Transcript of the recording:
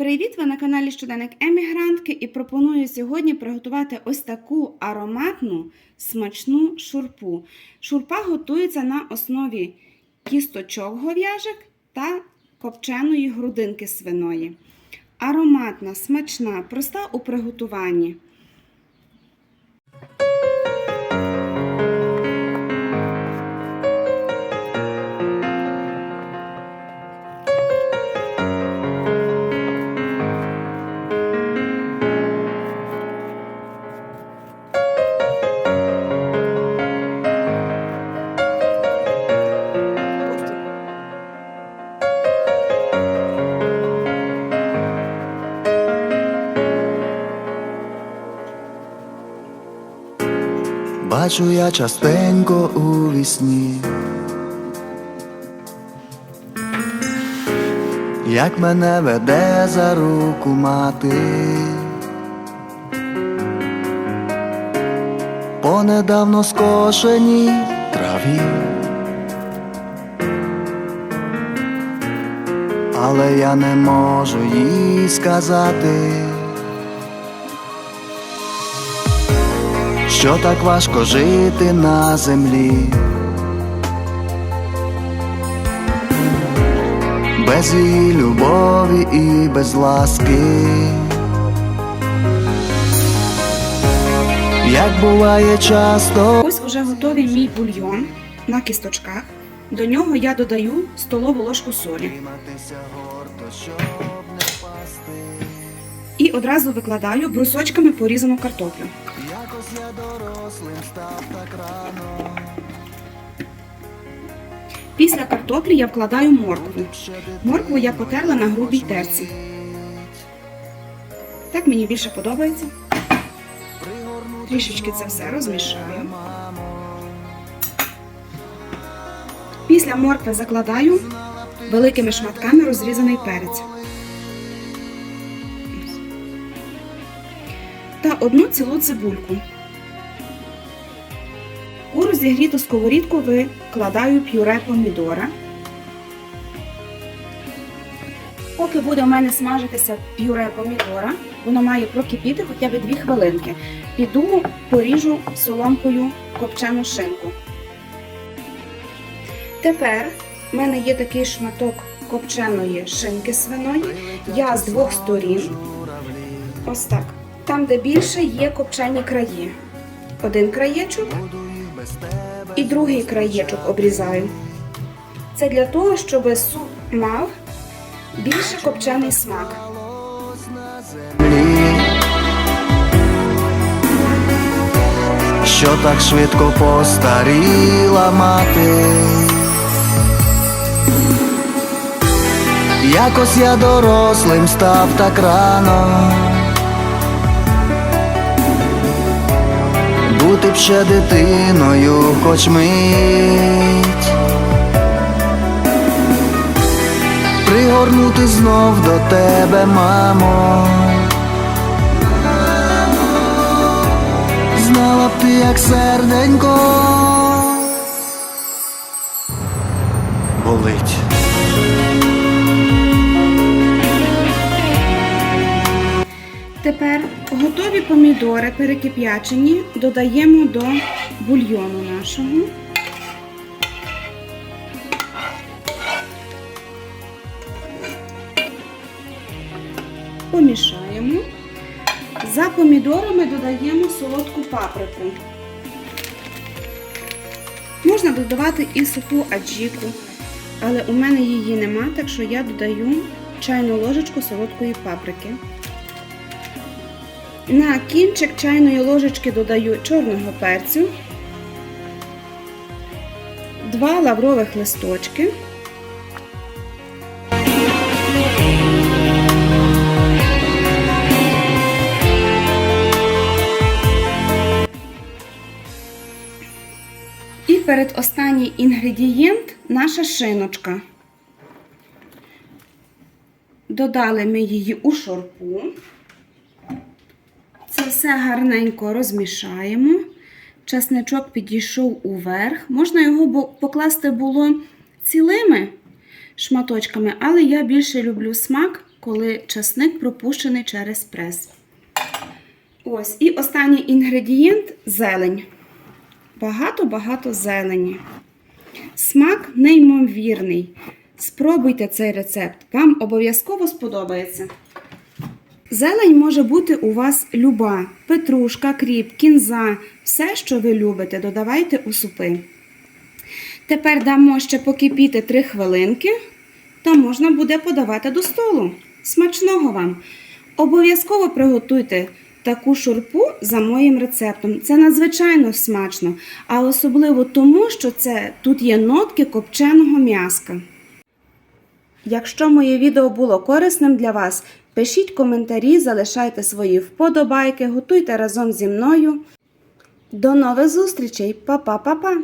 Привіт! Ви на каналі Щоденник Емігрантки і пропоную сьогодні приготувати ось таку ароматну смачну шурпу. Шурпа готується на основі кісточок говяжих та копченої грудинки свиної. Ароматна, смачна, проста у приготуванні. Бачу я частенько у вісні, як мене веде за руку мати, по недавно скошеній траві, але я не можу їй сказати. Що так важко жити на землі, без її любові і без ласки, як буває часто. Ось уже готовий мій бульйон на кісточках. До нього я додаю столову ложку солі і одразу викладаю брусочками порізану картоплю. Якось я дорослим став так рано. Після картоплі я вкладаю моркву. Моркву я потерла на грубій терці. Так мені більше подобається. Трішечки це все розмішаю. Після моркви закладаю великими шматками розрізаний перець. Та одну цілу цибульку. У розігріту сковорідку викладаю пюре помідора. Поки буде у мене смажитися пюре помідора, воно має прокипіти хоча б 2 хвилинки. Піду поріжу соломкою копчену шинку. Тепер в мене є такий шматок копченої шинки свиної. Я з двох сторін, ось так. Там, де більше є копчені краї. Один краєчок і другий краєчок обрізаю. Це для того, щоб суп мав більше копчений смак. Що так швидко постаріла мати. Якось я дорослим став так рано. Бути б ще дитиною, хоч мить. Пригорнути знов до тебе, мамо. Знала б ти, як серденько болить. Тепер готові помідори перекип'ячені додаємо до бульйону нашого. Помішаємо. За помідорами додаємо солодку паприку. Можна додавати і суху аджіку, але у мене її нема, так що я додаю чайну ложечку солодкої паприки. На кінчик чайної ложечки додаю чорного перцю, два лаврових листочки. І передостанній інгредієнт наша шиночка. Додали ми її у шорпу. Все гарненько розмішаємо. Часничок підійшов уверх. Можна його покласти було цілими шматочками, але я більше люблю смак коли часник пропущений через прес. Ось, і останній інгредієнт зелень. Багато-багато зелені. Смак неймовірний. Спробуйте цей рецепт, вам обов'язково сподобається. Зелень може бути у вас люба: петрушка, кріп, кінза, все, що ви любите, додавайте у супи. Тепер дамо ще покипіти 3 хвилинки, та можна буде подавати до столу. Смачного вам! Обов'язково приготуйте таку шурпу за моїм рецептом. Це надзвичайно смачно, а особливо тому, що це тут є нотки копченого м'яска. Якщо моє відео було корисним для вас, пишіть коментарі, залишайте свої вподобайки, готуйте разом зі мною. До нових зустрічей, Па-па-па-па!